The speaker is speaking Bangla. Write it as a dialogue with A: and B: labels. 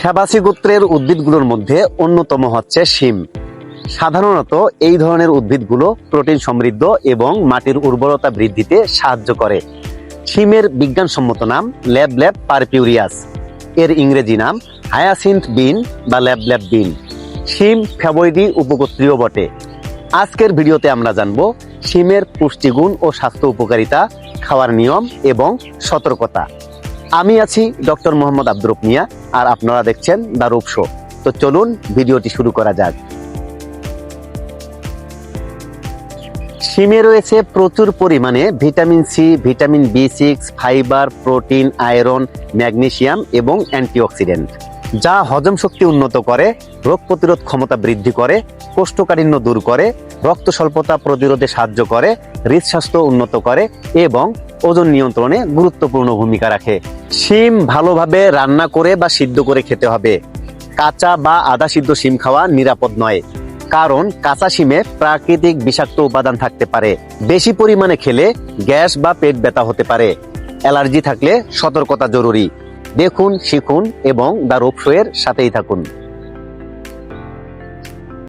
A: ফ্যাবাসি গোত্রের উদ্ভিদগুলোর মধ্যে অন্যতম হচ্ছে শিম। সাধারণত এই ধরনের উদ্ভিদগুলো প্রোটিন সমৃদ্ধ এবং মাটির উর্বরতা বৃদ্ধিতে সাহায্য করে। শিমের বিজ্ঞানসম্মত নাম ল্যাব ল্যাব পারপিউরিয়াস। এর ইংরেজি নাম হায়াসিন্থ বিন বা ল্যাব ল্যাব বিন। শিম ফেবয়েডি উপগোত্রীয় বটে। আজকের ভিডিওতে আমরা জানব শিমের পুষ্টিগুণ ও স্বাস্থ্য উপকারিতা, খাওয়ার নিয়ম এবং সতর্কতা। আমি আছি ডক্টর মোহাম্মদ আব্দুর মিয়া, আর আপনারা দেখছেন দ্য রূপ শো। তো চলুন ভিডিওটি শুরু করা যাক। শিমে রয়েছে প্রচুর পরিমাণে vitamin C, vitamin B six, fibre, protein, iron, magnesium এবং অ্যান্টিঅক্সিডেন্ট, যা হজম শক্তি উন্নত করে, রোগ প্রতিরোধ ক্ষমতা বৃদ্ধি করে, কোষ্ঠকাঠিন্য দূর করে রক্ত স্বল্পতা প্রতিরোধে সাহায্য করে, হৃদস্বাস্থ্য উন্নত করে এবং ওজন নিয়ন্ত্রণে গুরুত্বপূর্ণ ভূমিকা রাখে। শিম ভালোভাবে রান্না করে বা সিদ্ধ করে খেতে হবে। কাঁচা বা আধা সিদ্ধ শিম খাওয়া নিরাপদ নয়, কারণ কাঁচা শিমে প্রাকৃতিক বিষাক্ত উপাদান থাকতে পারে। বেশি পরিমাণে খেলে গ্যাস বা পেট ব্যথা হতে পারে। অ্যালার্জি থাকলে সতর্কতা জরুরি। দেখুন, শিখুন এবং দ্য রোপ শো এর সাথেই থাকুন।